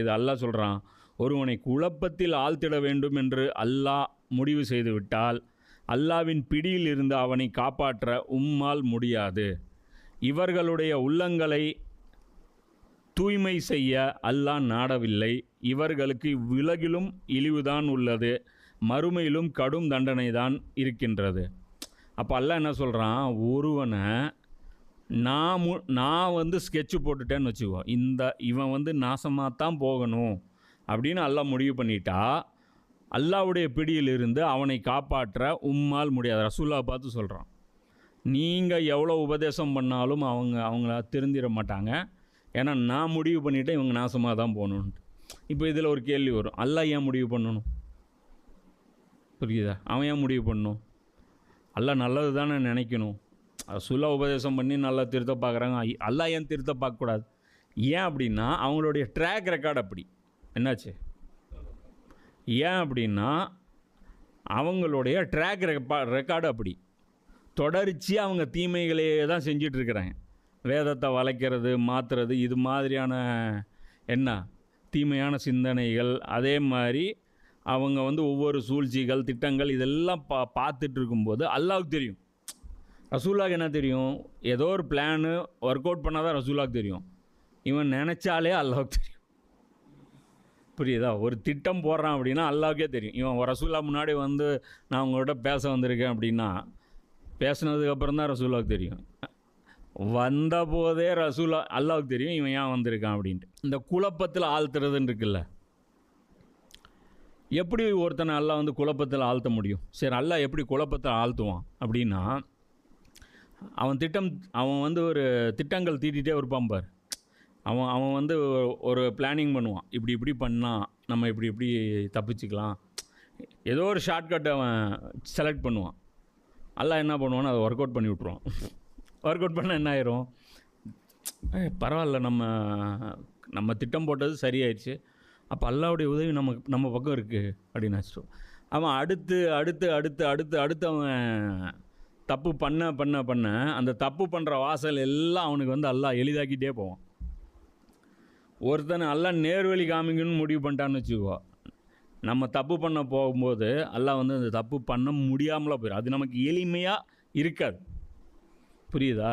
இது அல்லாஹ் சொல்கிறான் ஒருவனை குழப்பத்தில் ஆழ்த்திட வேண்டும் என்று அல்லாஹ் முடிவு செய்துவிட்டால் அல்லாவின் பிடியில் இருந்து அவனை காப்பாற்ற உம்மால் முடியாது. இவர்களுடைய உள்ளங்களை தூய்மை செய்ய அல்லாஹ் நாடவில்லை. இவர்களுக்கு இவ்வுலகிலும் இழிவுதான் உள்ளது மறுமையிலும் கடும் தண்டனை தான் இருக்கின்றது. அப்போ அல்லாஹ் என்ன சொல்கிறான் ஒருவனை நான் மு நான் வந்து ஸ்கெட்சு போட்டுட்டேன்னு வச்சுக்கோ. இந்த இவன் வந்து நாசமாக தான் போகணும் அப்படின்னு அல்லா முடிவு பண்ணிட்டா அல்லாவுடைய பிடியிலிருந்து அவனை காப்பாற்ற உம்மால் முடியாது. ரசூல்லா பார்த்து சொல்கிறான் நீங்கள் எவ்வளோ உபதேசம் பண்ணாலும் அவங்க அவங்கள திருந்திட மாட்டாங்க. ஏன்னா நான் முடிவு பண்ணிவிட்டேன் இவங்க நாசமாக தான் போகணுன்ட்டு இப்போ இதில் ஒரு கேள்வி வரும். அல்லா ஏன் முடிவு பண்ணணும்? புரியுதா? அவன் ஏன் முடிவு பண்ணணும்? அல்லா நல்லது தானே நினைக்கணும். ரசூல்லா உபதேசம் பண்ணி நல்லா திருத்த பார்க்குறாங்க. அல்லா ஏன் திருத்த பார்க்கக்கூடாது? ஏன் அப்படின்னா அவங்களுடைய ட்ராக் ரெக்கார்டு அப்படி. என்னாச்சு? ஏன் அப்படின்னா அவங்களுடைய ட்ராக் ரெக்கார்டு அப்படி. தொடர்ச்சியாக அவங்க தீமைகளையே தான் செஞ்சிட்ருக்கிறாங்க. வேதத்தை வளைக்கிறது மாற்றுறது இது மாதிரியான என்ன? தீமையான சிந்தனைகள் அதே மாதிரி அவங்க வந்து ஒவ்வொரு சூழ்ச்சிகள் திட்டங்கள் இதெல்லாம் பா பார்த்துட்டு இருக்கும்போது அல்லாவுக்கு தெரியும். ரசூலாவுக்கு என்ன தெரியும்? ஏதோ ஒரு பிளானு ஒர்க் அவுட் பண்ணால் தான் ரசூலாக்கு தெரியும். இவன் நினச்சாலே அல்லாவுக்கு தெரியும். புரியுதா? ஒரு திட்டம் போடுறான் அப்படின்னா அல்லாவுக்கே தெரியும். இவன் ரசூலா முன்னாடி வந்து நான் உங்கள்கிட்ட பேச வந்திருக்கேன் அப்படின்னா பேசினதுக்கப்புறம் தான் ரசூலாவுக்கு தெரியும். வந்த போதே ரசூலா அல்லாவுக்கு தெரியும் இவன் ஏன் வந்திருக்கான் அப்படின்ட்டு. இந்த குழப்பத்தில் ஆழ்த்துறதுன்னு இருக்குல்ல? எப்படி ஒருத்தனை அல்லா வந்து குழப்பத்தில் ஆழ்த்த முடியும்? சரி அல்லா எப்படி குழப்பத்தில் ஆழ்த்துவான் அப்படின்னா அவன் திட்டம் அவன் வந்து ஒரு திட்டங்கள் தீட்டிகிட்டே இருப்பான் பார். அவன் அவன் வந்து ஒரு பிளானிங் பண்ணுவான். இப்படி இப்படி பண்ணால் நம்ம இப்படி இப்படி தப்பிச்சுக்கலாம். ஏதோ ஒரு ஷார்ட்கட் அவன் செலக்ட் பண்ணுவான். எல்லாம் என்ன பண்ணுவான்னு அதை ஒர்க் அவுட் பண்ணி விட்ருவான் ஒர்க் அவுட் பண்ணால் என்ன ஆயிரும்? பரவாயில்ல நம்ம நம்ம திட்டம் போட்டது சரியாயிடுச்சு. அப்போ அல்லாவுடைய உதவி நம்ம நம்ம பக்கம் இருக்குது அப்படின்னு நினச்சிட்டோம். அவன் அடுத்து அடுத்து அடுத்து அடுத்து அடுத்து அவன் தப்பு பண்ண பண்ண பண்ண அந்த தப்பு பண்ணுற வாசல் எல்லாம் அவனுக்கு வந்து எல்லாம் எளிதாக்கிட்டே போவான். ஒருத்தனை எல்லாம் நேர்வழி காமிக்கணும்னு முடிவு பண்ணிட்டான்னு வச்சுக்கோ. நம்ம தப்பு பண்ண போகும்போது எல்லாம் வந்து அந்த தப்பு பண்ண முடியாமல போயிடும் அது நமக்கு எளிமையாக இருக்காது. புரியுதா?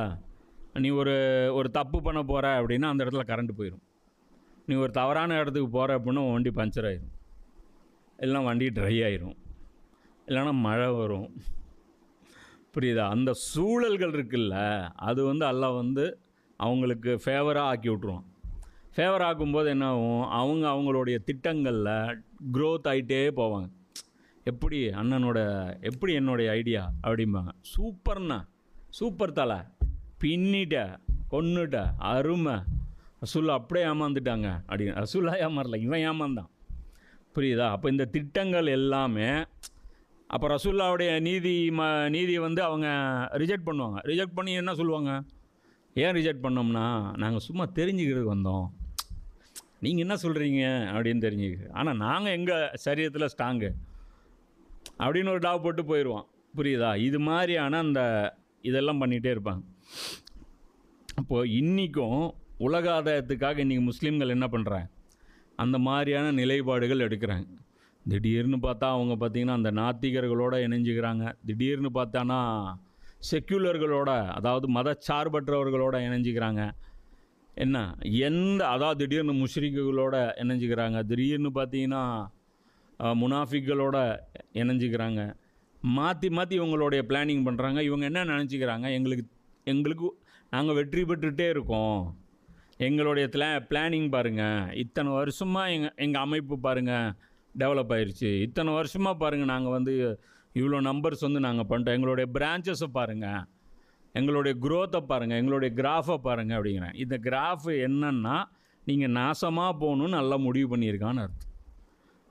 நீ ஒரு ஒரு தப்பு பண்ண போகிற அப்படின்னா அந்த இடத்துல கரண்ட் போயிடும் நீ ஒரு தவறான இடத்துக்கு போகிற அப்படின்னா வண்டி பஞ்சர் ஆயிரும். இல்லைனா வண்டி ட்ரை ஆயிரும். இல்லைன்னா மழை வரும். புரியுதா? அந்த சூழல்கள் இருக்குல்ல அது வந்து அல்லாஹ் வந்து அவங்களுக்கு ஃபேவராக ஆக்கி விட்ருவான் ஃபேவர் ஆக்கும்போது என்ன ஆகும்? அவங்க அவங்களுடைய திட்டங்களில் க்ரோத் ஆகிட்டே போவாங்க. எப்படி அண்ணனோட எப்படி என்னுடைய ஐடியா அப்படிம்பாங்க. சூப்பர்ண்ணா சூப்பர் தலை. பின்னிட்ட கொன்னுட்ட அருமை. ரசூல்லா அப்படியே ஏமாந்துட்டாங்க அப்படின்னு. ரசூல்லா ஏமாறல இவன் ஏமாந்தான். புரியுதா? அப்போ இந்த திட்டங்கள் எல்லாமே அப்போ ரசூல்லாவுடைய நீதி ம நீதியை வந்து அவங்க ரிஜெக்ட் பண்ணுவாங்க. ரிஜெக்ட் பண்ணி என்ன சொல்லுவாங்க? ஏன் ரிஜெக்ட் பண்ணோம்னா நாங்கள் சும்மா தெரிஞ்சுக்கிறதுக்கு வந்தோம். நீங்கள் என்ன சொல்கிறீங்க அப்படின்னு தெரிஞ்சுக்க ஆனால் நாங்கள் எங்கள் சரீரத்தில் ஸ்ட்ராங்கு அப்படின்னு ஒரு டாவ் போட்டு போயிடுவான் புரியுதா? இது மாதிரியான அந்த இதெல்லாம் பண்ணிகிட்டே இருப்பாங்க. அப்போது இன்றைக்கும் உலக ஆதாயத்துக்காக இன்றைக்கி முஸ்லீம்கள் என்ன பண்ணுறாங்க அந்த மாதிரியான நிலைப்பாடுகள் எடுக்கிறாங்க. திடீர்னு பார்த்தா அவங்க பார்த்திங்கன்னா அந்த நாத்திகர்களோட இணைஞ்சுக்கிறாங்க. திடீர்னு பார்த்தானா செக்யூலர்களோட அதாவது மதச்சார்பற்றவர்களோட இணைஞ்சிக்கிறாங்க. என்ன? எந்த அதாவது திடீர்னு முஷ்ரிக்குகளோட இணைஞ்சிக்கிறாங்க. திடீர்னு பார்த்தீங்கன்னா முனாஃபிக்களோட இணைஞ்சிக்கிறாங்க. மாற்றி மாற்றி இவங்களுடைய பிளானிங் பண்ணுறாங்க இவங்க என்ன நினச்சிக்கிறாங்க? எங்களுக்கு எங்களுக்கு நாங்கள் வெற்றி பெற்றுட்டே இருக்கோம். எங்களுடைய பிளா பிளானிங் பாருங்கள் இத்தனை வருஷமாக எங்கள் எங்கள் அமைப்பு பாருங்கள் டெவலப் ஆயிடுச்சு இத்தனை வருஷமாக பாருங்கள் நாங்கள் வந்து இவ்வளோ நம்பர்ஸ் வந்து நாங்கள் பண்ணிட்டோம் எங்களுடைய பிரான்ச்சஸை பாருங்கள் எங்களுடைய குரோத்தை பாருங்கள் எங்களுடைய கிராஃபை பாருங்கள் அப்படிங்கிறேன். இந்த கிராஃப் என்னன்னா நீங்கள் நாசமாக போகணும்னு நல்லா முடிவு பண்ணியிருக்கான்னு அர்த்தம்.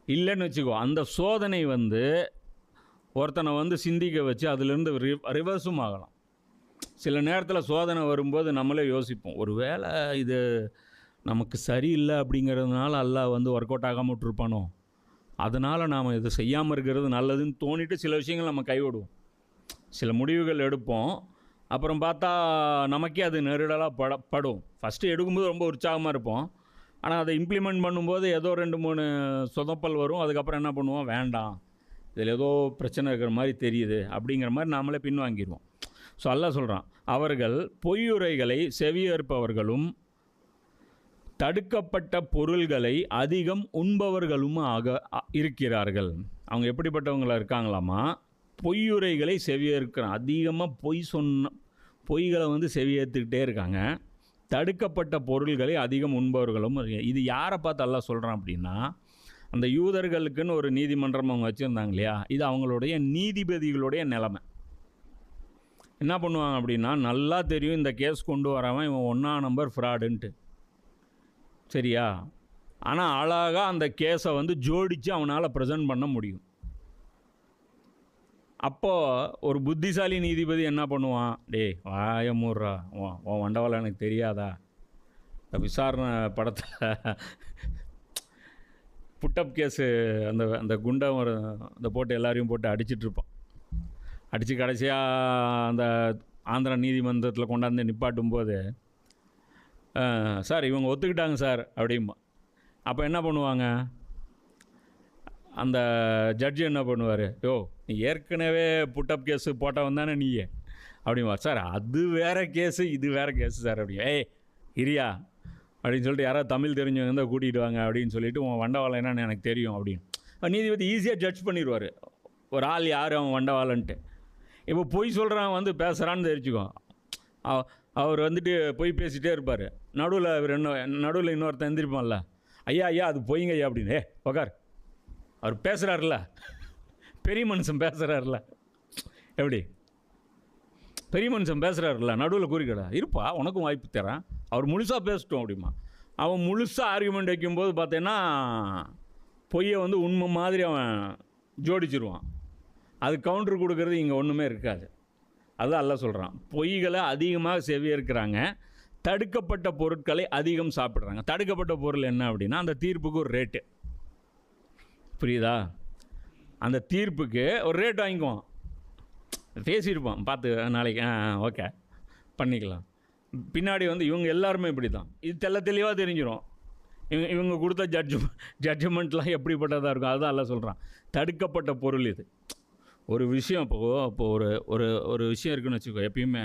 இல்லைன்னு வச்சுக்கோ அந்த சோதனை வந்து ஒருத்தனை வந்து சிந்திக்க வச்சு அதுலேருந்து ரி ரிவர்ஸும் ஆகலாம். சில நேரத்தில் சோதனை வரும்போது நம்மளே யோசிப்போம் ஒரு வேளை இது நமக்கு சரியில்லை அப்படிங்கிறதுனால அல்லாஹ் வந்து ஒர்க் அவுட் ஆகாம விட்டுருப்பானோ? அதனால் நாம் இதை செய்யாமல் இருக்கிறது நல்லதுன்னு தோணிட்டு சில விஷயங்கள் நம்ம கைவிடுவோம். சில முடிவுகள் எடுப்போம். அப்புறம் பார்த்தா நமக்கே அது நெருடலாக பட படும். ஃபஸ்ட்டு எடுக்கும்போது ரொம்ப உற்சாகமாக இருப்போம். ஆனால் அதை இம்ப்ளிமெண்ட் பண்ணும்போது ஏதோ ரெண்டு மூணு சொதப்பல் வரும். அதுக்கப்புறம் என்ன பண்ணுவோம்? வேண்டாம். இதில் ஏதோ பிரச்சனை இருக்கிற மாதிரி தெரியுது. அப்படிங்கிற மாதிரி நாமளே பின்வாங்கிடுவோம். ஸோ அல்லாஹ் சொல்கிறான் அவர்கள் பொய்யுரைகளை செவியேற்பவர்களும் தடுக்கப்பட்ட பொருள்களை அதிகம் உண்பவர்களும் ஆக அ- இருக்கிறார்கள். அவங்க எப்படிப்பட்டவங்களாக இருக்காங்களாமா பொய்யுரைகளை செவியேற்கிறான் அதிகமாக பொய் சொன்ன பொய்களை வந்து செவியேற்றுக்கிட்டே இருக்காங்க. தடுக்கப்பட்ட பொருள்களை அதிகம் உண்பவர்களும் இது யாரை பார்த்து எல்லாம் சொல்கிறான் அப்படின்னா அந்த யூதர்களுக்குன்னு ஒரு நீதிமன்றம் அவங்க வச்சுருந்தாங்க இல்லையா? இது அவங்களுடைய நீதிபதிகளுடைய நிலைமை. என்ன பண்ணுவாங்க அப்படின்னா நல்லா தெரியும் இந்த கேஸ் கொண்டு வரவன் இவன் ஒன்றா நம்பர் ஃப்ராடுன்ட்டு. சரியா? ஆனால் அழகாக அந்த கேஸை வந்து ஜோடித்து அவனால் ப்ரெசன்ட் பண்ண முடியும். அப்போது ஒரு புத்திசாலி நீதிபதி என்ன பண்ணுவான்? டேய் வாயமூர்றா மூடுறா. உன் உன் வண்டவாளம் எனக்கு தெரியாதா? இந்த விசாரணை படத்தில் புட்டப் கேஸு அந்த அந்த குண்டை ஒரு அந்த போட்டு எல்லாரையும் போட்டு அடிச்சிட்டு இருப்பான். அடித்து கடைசியாக அந்த ஆந்திரா நீதிமன்றத்தில் கொண்டாந்து நிப்பாட்டும் போது சார் இவங்க ஒத்துக்கிட்டாங்க சார் அப்படிம்பா. அப்போ என்ன பண்ணுவாங்க? அந்த ஜட்ஜு என்ன பண்ணுவார்? யோ நீ ஏற்கனவே புட்டப் கேஸு போட்டவன் தானே நீயே. அப்படிம்பா. சார் அது வேற கேஸு இது வேறு கேஸு சார் அப்படி. ஏய் இரியா அப்படின்னு சொல்லிட்டு யாராவது தமிழ் தெரிஞ்சவங்க இருந்தால் கூட்டிகிட்டு வாங்க அப்படின்னு சொல்லிட்டு உன் வண்டவாளம் என்னன்னு எனக்கு தெரியும் அப்படின்னு. நீதிபதி ஈஸியாக ஜட்ஜ் பண்ணிடுவார் ஒரு ஆள் யார்? அவன் வண்டவாளன்ட்டு. இப்போ பொய் சொல்கிறான் வந்து பேசுகிறான்னு தெரிஞ்சுக்கோ. அவர் வந்துட்டு பொய் பேசிகிட்டே இருப்பார். நடுவில் இவர் இன்னும் நடுவில் இன்னொருத்தன் எந்திரிப்பான்ல. ஐயா ஐயா அது போயிங்க ஐயா அப்படின்னு. ஏ உக்கார். அவர் பேசுகிறாருல பெரிய மனுஷன் பேசுகிறாருல எப்படி? பெரிய மனுஷன் பேசுகிறாருல நடுவில் குறிக்கடா. இருப்பா உனக்கும் வாய்ப்பு தரேன். அவர் முழுசாக பேசட்டும் அப்படிமா அவன் முழுசாக ஆர்குமெண்ட் வைக்கும்போது பார்த்தீங்கன்னா பொய்யை வந்து உண்மை மாதிரி அவன் ஜோடிச்சிருவான். அது கவுண்டர் கொடுக்கறது இங்கே ஒன்றுமே இருக்காது. அதான் அல்ல சொல்கிறான் பொய்களை அதிகமாக செவியிருக்கிறாங்க தடுக்கப்பட்ட பொருட்களை அதிகம் சாப்பிட்றாங்க. தடுக்கப்பட்ட பொருள் என்ன அப்படின்னா அந்த தீர்ப்புக்கு ஒரு ரேட்டு புரியுதா? அந்த தீர்ப்புக்கு ஒரு ரேட் வாங்கிக்குவோம் பேசியிருப்போம் பார்த்து நாளைக்கு ஆ ஓகே. பண்ணிக்கலாம். பின்னாடி வந்து இவங்க எல்லாருமே இப்படி தான் இது தெள்ள தெளிவாக தெரிஞ்சிடும் இவங்க இவங்க கொடுத்த ஜட்ஜ் ஜட்ஜ்மெண்ட்லாம் எப்படிப்பட்டதாக இருக்கும்? அதுதான் எல்லாம் சொல்கிறான் தடுக்கப்பட்ட பொருள் இது. ஒரு விஷயம் இப்போ இப்போ ஒரு ஒரு ஒரு விஷயம் இருக்குன்னு வச்சுக்கோ எப்பயுமே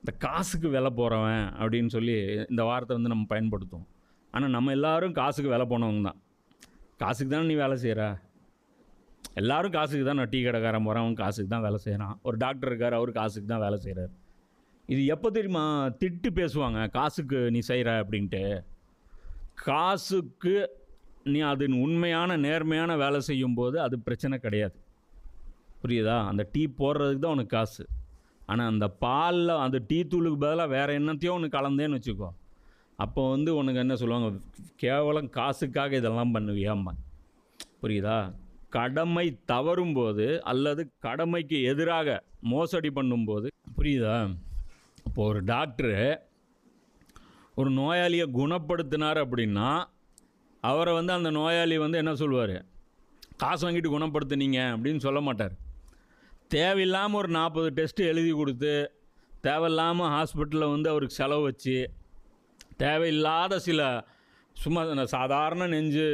இந்த காசுக்கு விலை போகிறவன் அப்படின்னு சொல்லி இந்த வார்த்தை வந்து நம்ம பயன்படுத்துவோம். ஆனால் நம்ம எல்லாரும் காசுக்கு விலை போனவங்க தான். காசுக்கு தானே நீ வேலை செய்கிற எல்லாரும் காசுக்கு தான் நான் டீ கடைக்காரன் போகிறேன் அவன் காசுக்கு தான் வேலை செய்கிறான் ஒரு டாக்டர் இருக்கார் அவர் காசுக்கு தான் வேலை செய்கிறார் இது எப்போ தெரியுமா? திட்டு பேசுவாங்க காசுக்கு நீ செய்கிற அப்படின்ட்டு. காசுக்கு நீ அது உண்மையான நேர்மையான வேலை செய்யும்போது அது பிரச்சனை கிடையாது. புரியுதா? அந்த டீ போடுறதுக்கு தான் உனக்கு காசு. ஆனால் அந்த பாலில் அந்த டீ தூளுக்கு பதிலாக வேறு என்னத்தையோ ஒன்று கலந்தேன்னு வச்சுக்கோ. அப்போ வந்து உனக்கு என்ன சொல்லுவாங்க? கேவலம் காசுக்காக இதெல்லாம் பண்ணுவியாம்மா புரியுதா? கடமை தவறும்போது அல்லது கடமைக்கு எதிராக மோசடி பண்ணும்போது புரியுதா? இப்போ ஒரு டாக்டரு ஒரு நோயாளியை குணப்படுத்தினார் அப்படின்னா அவரை வந்து அந்த நோயாளி வந்து என்ன சொல்லுவார்? காசு வாங்கிட்டு குணப்படுத்துனீங்க அப்படின்னு சொல்ல மாட்டார். தேவையில்லாமல் ஒரு நாற்பது டெஸ்ட்டு எழுதி கொடுத்து தேவையில்லாமல் ஹாஸ்பிட்டலில் வந்து அவருக்கு செலவு வச்சு தேவையில்லாத சில சும்மா சாதாரண நெஞ்சு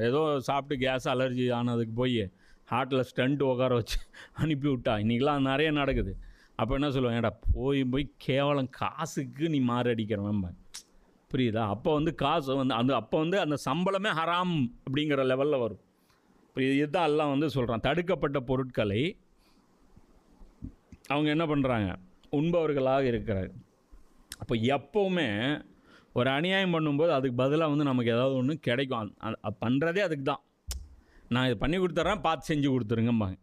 ஏதோ சாப்பிட்டு கேஸ் அலர்ஜி ஆனதுக்கு போய் ஹார்ட்டில் ஸ்டண்ட் உட்கார வச்சு அனுப்பி விட்டா. இன்றைக்கெலாம் நிறைய நடக்குது. அப்போ என்ன சொல்லுவேன் ஏடா போய் போய் கேவலம் காசுக்கு நீ மாரடிக்கிறவன் புரியுதா? அப்போ வந்து காசு வந்து அந்த அப்போ வந்து அந்த சம்பளமே ஹராம் அப்படிங்கிற லெவலில் வரும். இப்போ இதுதான் எல்லாம் வந்து சொல்கிறான் தடுக்கப்பட்ட பொருட்களை அவங்க என்ன பண்ணுறாங்க உண்பவர்களாக இருக்கிறார் அப்போ எப்போவுமே ஒரு அநியாயம் பண்ணும்போது அதுக்கு பதிலாக வந்து நமக்கு ஏதாவது ஒன்று கிடைக்கும். பண்ணுறதே அதுக்கு தான் நான் இது பண்ணி கொடுத்துட்றேன் பார்த்து செஞ்சு கொடுத்துருங்கம்பாங்க.